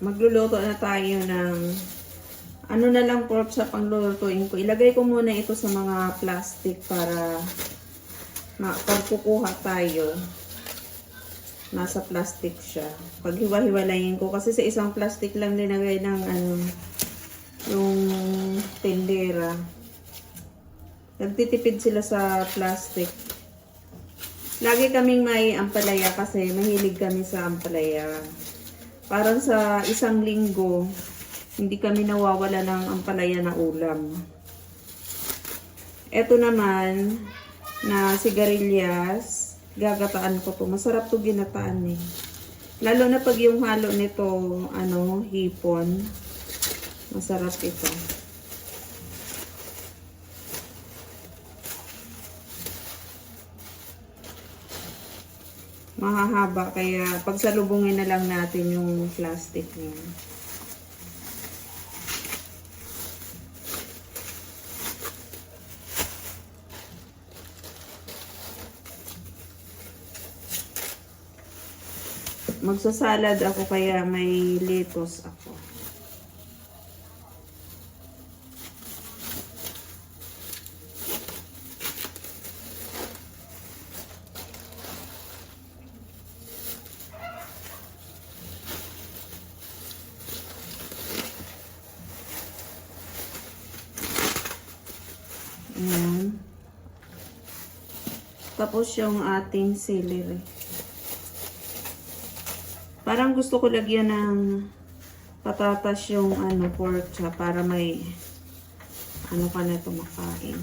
magluluto na tayo ng ano na lang pork sa panglulutuin ko. Ilagay ko muna ito sa mga plastic para ma pag kukuha tayo nasa plastic siya. Pag hiwa-hiwalayin ko kasi sa isang plastic lang dinagay ng ano yung tendera. Nagtitipid sila sa plastic. Lagi kaming may ampalaya kasi mahilig kami sa ampalaya. Parang sa isang linggo, hindi kami nawawala ng ampalaya na ulam. Ito naman, na sigarilyas, gagataan ko to. Masarap to ginataan eh. Lalo na pag yung halo nito, ano, hipon. Masarap ito. Mahahaba kaya pagsalubungin na lang natin yung plastic niya. Magsasalad ako kaya may lettuce ako. Ayan. Tapos yung ating celery. Parang gusto ko lagyan ng patatas yung ano pork para may ano ka na ito makain.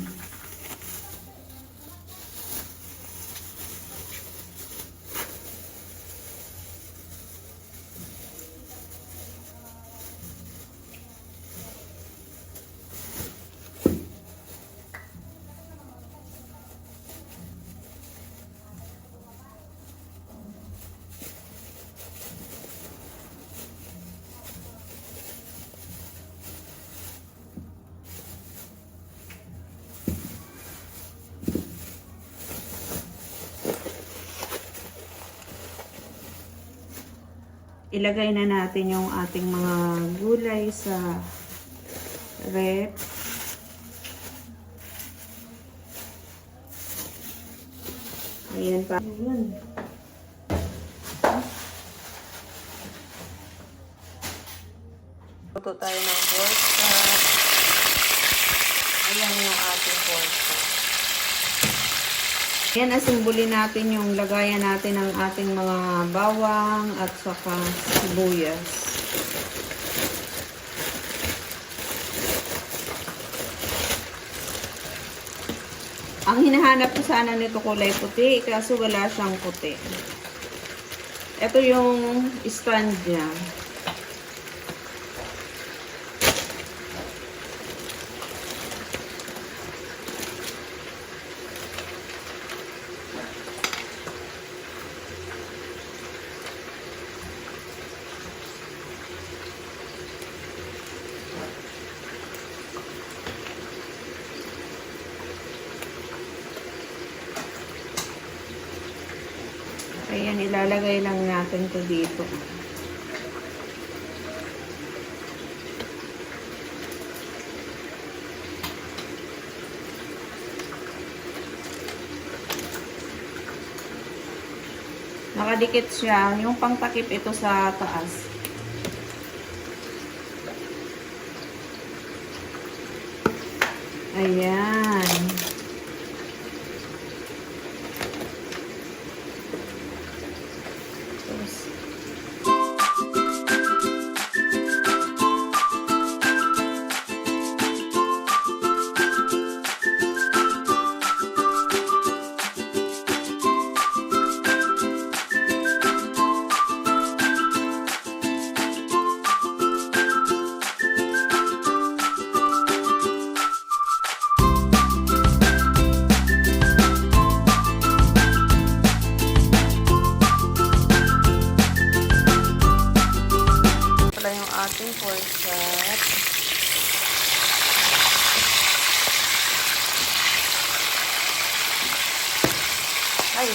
Ilagay na natin yung ating mga gulay sa rep. Ayan pa. Ayan. Luto tayo ng pork chop. Ayan yung ating pork chop. Yan, asimbuli natin yung lagayan natin ng ating mga bawang at saka sibuyas. Ang hinahanap ko sana nito kulay puti, kaso wala siyang puti. Ito yung stand niya. Ayan, ilalagay lang natin to dito. Nakadikit siya. Yung pangtakip ito sa taas. Ayan. Ay.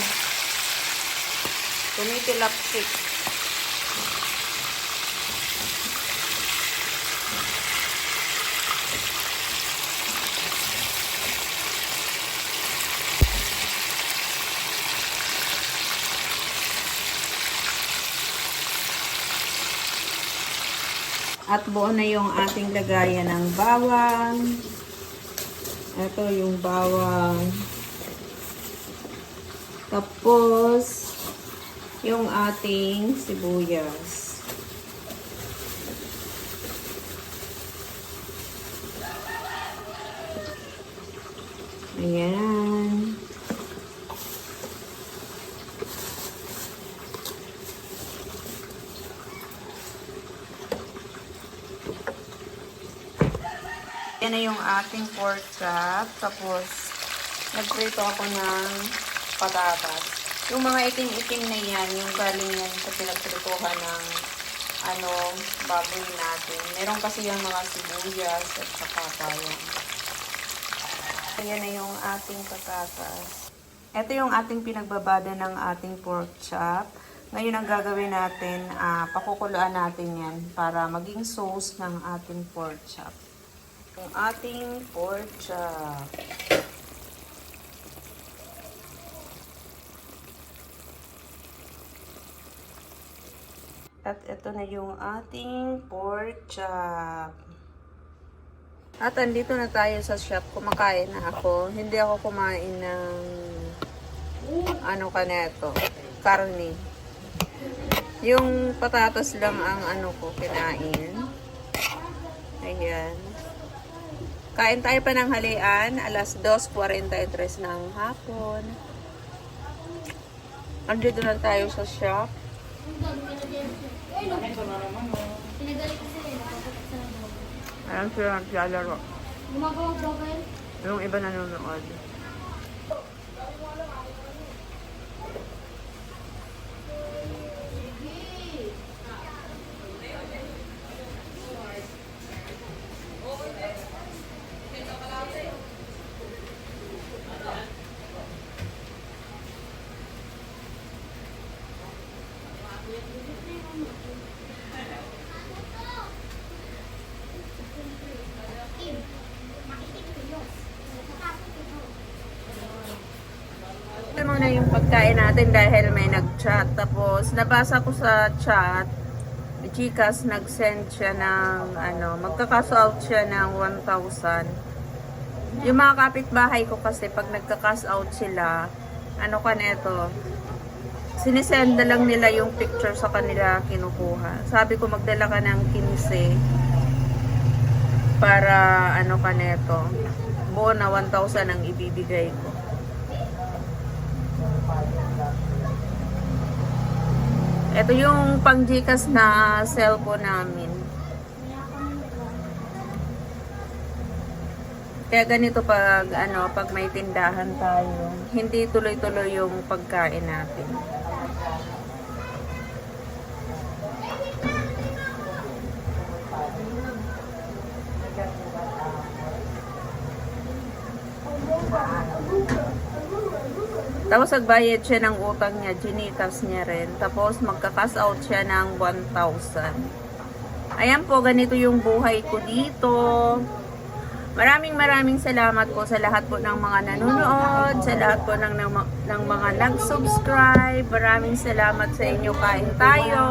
Tumitilapsik. At buo na yung ating lagayan ng bawang. Ito yung bawang. Tapos, yung ating sibuyas. Ayan. Yan na yung ating pork chop. Tapos, nagprito ako ng patatas. Yung mga itim-itim na yan, yung galing yan sa pinagprituhan ng ano, baboy natin. Meron kasi yung mga sibuyas at saka payong. Ayan na yung ating patatas. Ito yung ating pinagbabada ng ating pork chop. Ngayon ang gagawin natin, ah, pakukuluan natin yan para maging sauce ng ating pork chop. Yung ating pork chop. At ito na yung ating pork chop. At andito na tayo sa shop. Kumakain na ako. Hindi ako kumain ng ano ka neto. Karne. Yung patatas lang ang ano ko kinain. Ayan. Kain tayo pa ng halian. Alas 2.43 ng hapon. Andito na tayo sa shop. Ayan sila naglalaro. Gumagawa ba kayo? Yung iba nanonood. Ito muna yung pagkain natin dahil may nag-chat. Tapos, nabasa ko sa chat, Gcash nag-send siya ng, ano, magkakaso out siya ng 1,000. Yung mga kapitbahay ko kasi, pag nagka-cash out sila, ano ka neto, sinisend na lang nila yung picture sa kanila kinukuha. Sabi ko, magdala ka ng 15 para, ano ka neto, buo na 1,000 ang ibibigay ko. Ito yung pang Gcash na cellphone namin. Kaya ganito pag ano, pag may tindahan tayo, hindi tuloy-tuloy yung pagkain natin. Tapos nagbayad siya ng utang niya, ginitas niya rin. Tapos magka-cash out siya ng 1,000. Ayan po, ganito yung buhay ko dito. Maraming maraming salamat po sa lahat po ng mga nanonood, sa lahat po ng, ng, ng mga nag-subscribe. Maraming salamat sa inyo. Kain tayo.